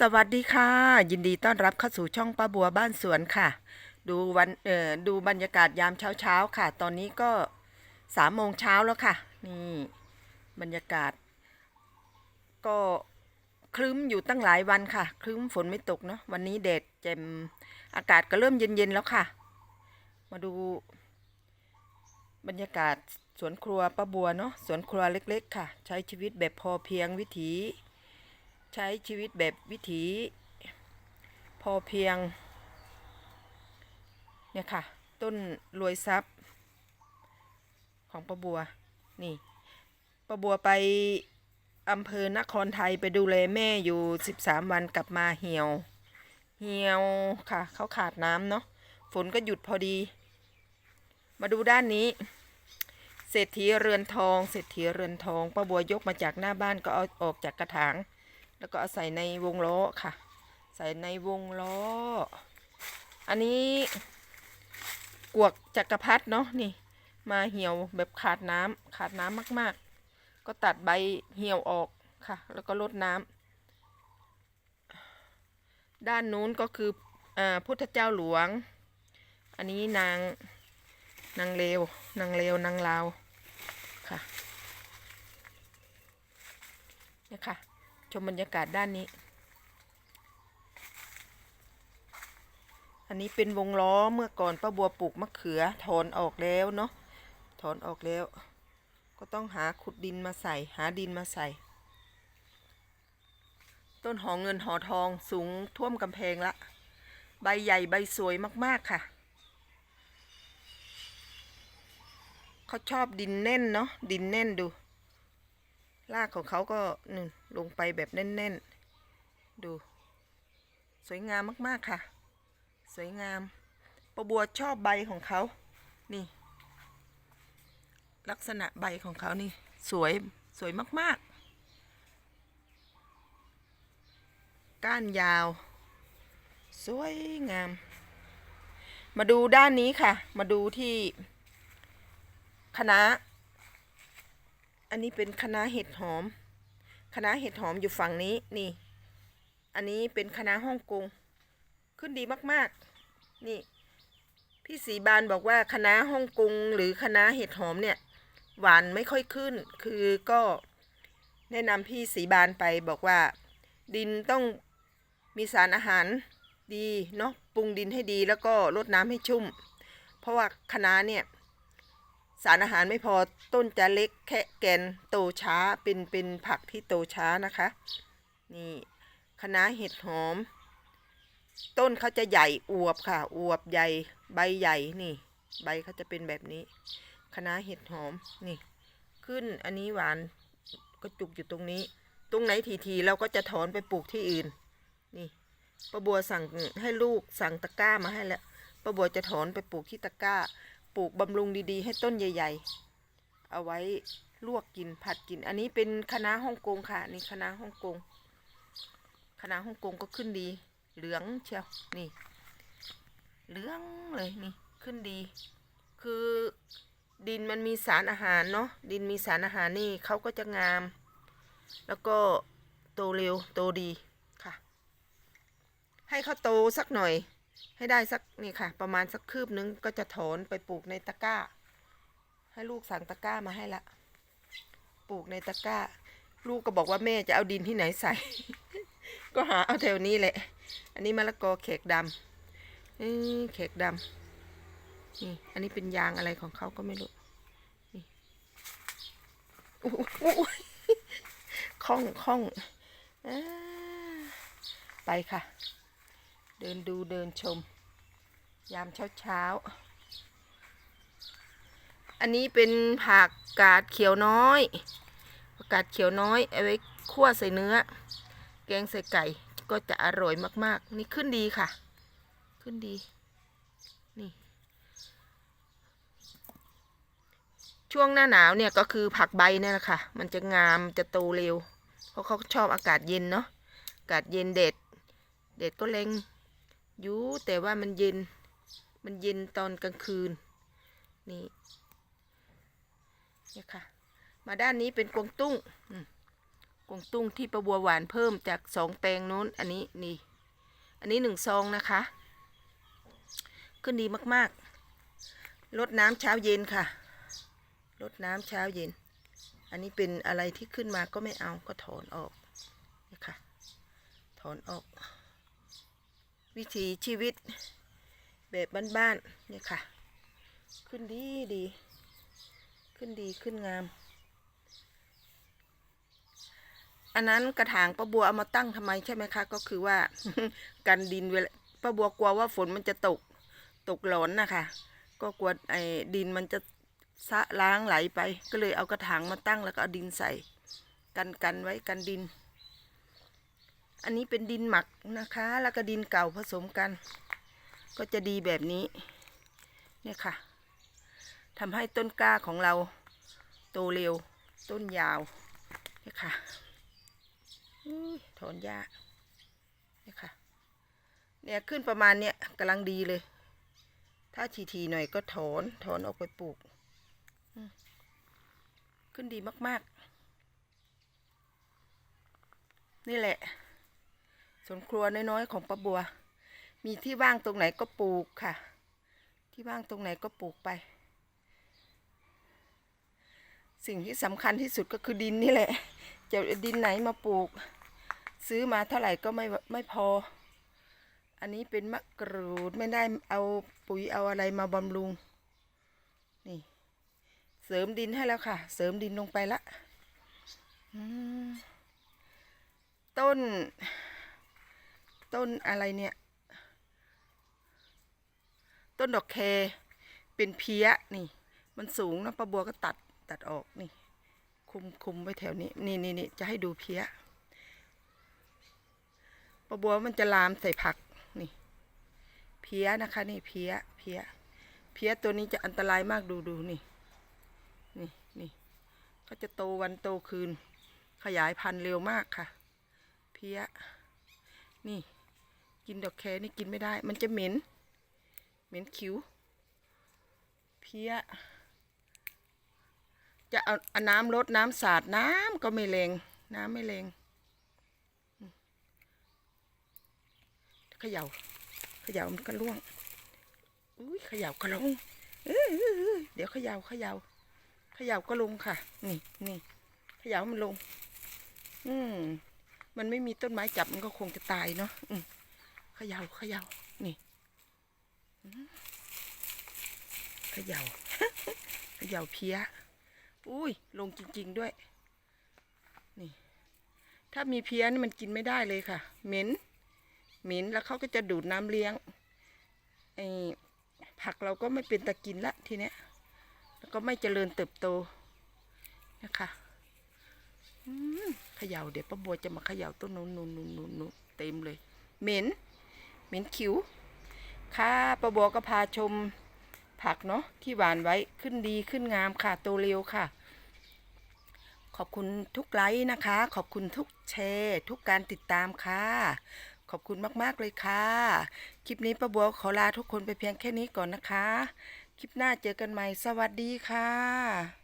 สวัสดีค่ะ ยินดีต้อนรับเข้าสู่ช่องป้าบัวบ้านสวนค่ะ ดูวันเอ่อดูบรรยากาศยามเช้าเช้าๆค่ะ ตอนนี้ก็สามโมงเช้าแล้วค่ะ นี่บรรยากาศ ก็ครึ้มอยู่ตั้งหลายวันค่ะ ครึ้มฝนไม่ตกเนาะวันนี้แดดแจ่มอากาศก็เริ่มเย็นๆแล้วค่ะ มาดู บรรยากาศสวนครัวป้าบัวเนาะสวนครัวเล็ก ๆ ค่ะ ใช้ชีวิตแบบพอเพียงวิถี ใช้ชีวิตแบบวิถีพอเพียง เนี่ยค่ะ ต้นรวยทรัพย์ ของป้าบัว นี่ป้าบัวไปอำเภอนครไทยไปดูแลแม่อยู่ 13 วันกลับมาเหี่ยว เหี่ยวค่ะ เขาขาดน้ำเนาะฝนก็หยุดพอดี มาดูด้านนี้ เศรษฐีเรือนทอง เศรษฐีเรือนทองป้าบัวยกมาจากหน้าบ้านก็เอาออกจากกระถาง แล้วก็ใส่ในวงล้อค่ะ ใส่ในวงล้อ อันนี้กวกจักรพรรดิเนาะนี่ มาเหี่ยวแบบขาดน้ำขาดน้ำมาก ๆ ก็ตัดใบเหี่ยวออกค่ะ แล้วก็ลดน้ำด้านนู้นก็คืออาพุทธเจ้าหลวง อันนี้นางนางเลวนางเลวนางลาวค่ะเนี่ยค่ะ ชมบรรยากาศด้านนี้ อันนี้เป็นวงล้อเมื่อก่อนป้าบัวปลูกมะเขือถอนออกแล้วเนาะถอนออกแล้ว ก็ต้องหาขุดดินมาใส่ หาดินมาใส่ ต้นหอเงินหอทองสูงท่วมกำแพงละ ใบใหญ่ใบสวยมากๆค่ะเขาชอบดินแน่นเนาะดินแน่นดู รากของเขาก็หนึ่งลงไปแบบแน่น ๆ ดู สวยงามมาก ๆ ค่ะ สวยงามปะบัวชอบใบของเขา นี่ ลักษณะใบของเขานี่ สวยสวยมาก ๆ ก้านยาว สวยงาม มาดูด้านนี้ค่ะ มาดูที่คณะ อันนี้เป็นคณะเห็ดหอม คณะเห็ดหอมอยู่ฝั่งนี้นี่ อันนี้เป็นคณะฮ่องกง ขึ้นดีมากๆ นี่ พี่สีบานบอกว่าคณะฮ่องกงหรือคณะเห็ดหอมเนี่ย หวานไม่ค่อยขึ้น คือก็แนะนำพี่สีบานไปบอกว่า ดินต้องมีสารอาหารดีเนาะปรุงดินให้ดีแล้วก็รดน้ำให้ชุ่ม เพราะว่าคณะเนี่ย สารอาหารไม่พอต้นจะเล็กแค่แกนโตช้าเป็นเป็นผักที่โตช้านะคะ นี่คณะเห็ดหอม ต้นเขาจะใหญ่อวบค่ะ อวบใหญ่ใบใหญ่นี่ ใบเขาจะเป็นแบบนี้คณะเห็ดหอมนี่ ขึ้นอันนี้หวานก็จุกอยู่ตรงนี้ ตรงไหนทีๆเราก็จะถอนไปปลูกที่อื่น นี่ป้าบัวสั่งให้ลูกสั่งตะกร้ามาให้แล้วป้าบัวจะถอนไปปลูกที่ตะกร้า ปลูกบำรุงดีๆ ให้ต้นใหญ่ ๆ เอาไว้ลวกกินผัดกิน อันนี้เป็นคณะฮ่องกงค่ะ นี่คณะฮ่องกงคณะฮ่องกงก็ขึ้นดี เหลืองเชียวนี่ เหลืองเลยนี่ขึ้นดี คือดินมันมีสารอาหารเนาะดินมีสารอาหารนี่เขาก็จะงาม แล้วก็โตเร็วโตดีค่ะ ให้เขาโตสักหน่อย ให้ได้สักนี่ค่ะ ประมาณสักคืบนึงก็จะถอนไปปลูกในตะกร้า ให้ลูกสั่งตะกร้ามาให้ละ ปลูกในตะกร้า ลูกก็บอกว่าแม่จะเอาดินที่ไหนใส่ ก็หาเอาแถวนี้แหละ อันนี้มะละกอแขกดำนี่แขกดำนี่ อันนี้เป็นยางอะไรของเขาก็ไม่รู้นี่อู้หูอู้หูคล่องคล่องอไปค่ะ เดินดูเดินชม ยามเช้าเช้า อันนี้เป็นผักกาดเขียวน้อยผักกาดเขียวน้อยเอาไว้คั่วใส่เนื้อ แกงใส่ไก่ก็จะอร่อยมาก ๆ นี่ขึ้นดีค่ะ ขึ้นดี นี่ ช่วงหน้าหนาวเนี่ยก็คือผักใบเนี่ยแหละค่ะ มันจะงามจะโตเร็ว เพราะเขาชอบอากาศเย็นเนาะ อากาศเย็นเด็ด เด็ดก็เล็ง อยู่แต่ว่ามันเย็น มันเย็นตอนกลางคืน นี่เนี่ยค่ะ มาด้านนี้เป็นกวางตุ้งกวางตุ้งที่ประบัวหวานเพิ่มจากสองแปลงนู้น อันนี้นี่ อันนี้หนึ่งซองนะคะ ขึ้นดีมากๆ ลดน้ำเช้าเย็นค่ะ ลดน้ำเช้าเย็น อันนี้เป็นอะไรที่ขึ้นมาก็ไม่เอาก็ถอนออกนี่ค่ะถอนออก วิถีชีวิตแบบบ้านๆเนี่ยค่ะ ขึ้นดีดี ขึ้นดีขึ้นงาม อันนั้นกระถางป้าบัวเอามาตั้งทำไมใช่ไหมคะ ก็คือว่ากันดินเวลาป้าบัวกลัวว่าฝนมันจะตกตกหลอนนะคะ ก็กลัวไอ้ดินมันจะสะล้างไหลไป ก็เลยเอากระถางมาตั้งแล้วก็เอาดินใส่ กันกันไว้กันดิน อันนี้เป็นดินหมักนะคะ แล้วก็ดินเก่าผสมกัน ก็จะดีแบบนี้เนี่ยค่ะทำให้ต้นกล้าของเราโตเร็วต้นยาวเนี่ยค่ะถอนหญ้าเนี่ยค่ะ เนี่ยขึ้นประมาณเนี้ยกำลังดีเลย ถ้าทีๆหน่อยก็ถอนถอนออกไปปลูก ขึ้นดีมาก ๆ นี่แหละ สวนครัวน้อยๆของป้าบัว มีที่ว่างตรงไหนก็ปลูกค่ะ ที่ว่างตรงไหนก็ปลูกไป สิ่งที่สำคัญที่สุดก็คือดินนี่แหละ จะดินไหนมาปลูก ซื้อมาเท่าไหร่ก็ไม่ไม่พอ อันนี้เป็นมะกรูดไม่ได้เอาปุ๋ยเอาอะไรมาบำรุง นี่ เสริมดินให้แล้วค่ะ เสริมดินลงไปละต้น ต้นอะไรเนี่ย ต้นดอกแคเป็นเพี้ยนี่ มันสูงนะป้าบัวก็ตัดตัดออกนี่ คุมคุมไว้แถวนี้ นี่นี่นี่จะให้ดูเพี้ยป้าบัวมันจะลามใส่ผักนี่ เพี้ยนะคะ นี่เพี้ยเพี้ยเพี้ยตัวนี้จะอันตรายมากดูดูนี่ นี่นี่ก็จะโตวันโตคืน ขยายพันธุ์เร็วมากค่ะ เพี้ยนี่ กินดอกแคนี่กินไม่ได้ มันจะเหม็น เหม็นคิ้ว เพี้ย จะเอาเอาน้ำลดน้ำสาดน้ำก็ไม่แรง น้ำไม่แรงเขย่าเขย่ามันก็ร่วง อุ้ยเขย่าก็ลงเอ้ยเอ้ยเดี๋ยวเขย่าเขย่าเขย่าก็ลงค่ะ นี่นี่เขย่ามันลง อืมมันไม่มีต้นไม้จับมันก็คงจะตายเนาะอืม ขย่าเขย่านี่เขย่าเขย่าเพี้ย อุ้ย ลงจริง ๆด้วย นี่ ถ้ามีเพี้ยนี่มันกินไม่ได้เลยค่ะ เหม็น เหม็น แล้วเขาก็จะดูดน้ำเลี้ยง ไอ้ผักเราก็ไม่เป็นตะกินละทีเนี้ย แล้วก็ไม่เจริญเติบโต นะคะอืมเขย่าเดี๋ยวป้าบัวจะมาเขย่าต้นนู้นนู้นนู้นนู้นเต็มเลย เหม็น ม็นคิ้วค่ะป้าบัวก็พาชมผักเนาะที่หวานไว้ขึ้นดีขึ้นงามค่ะโตเร็วค่ะ ขอบคุณทุกไลค์นะคะ ขอบคุณทุกแชร์ทุกการติดตามค่ะ ขอบคุณมากๆเลยค่ะ คลิปนี้ป้าบัวขอลาทุกคนไปเพียงแค่นี้ก่อนนะคะ คลิปหน้าเจอกันใหม่สวัสดีค่ะ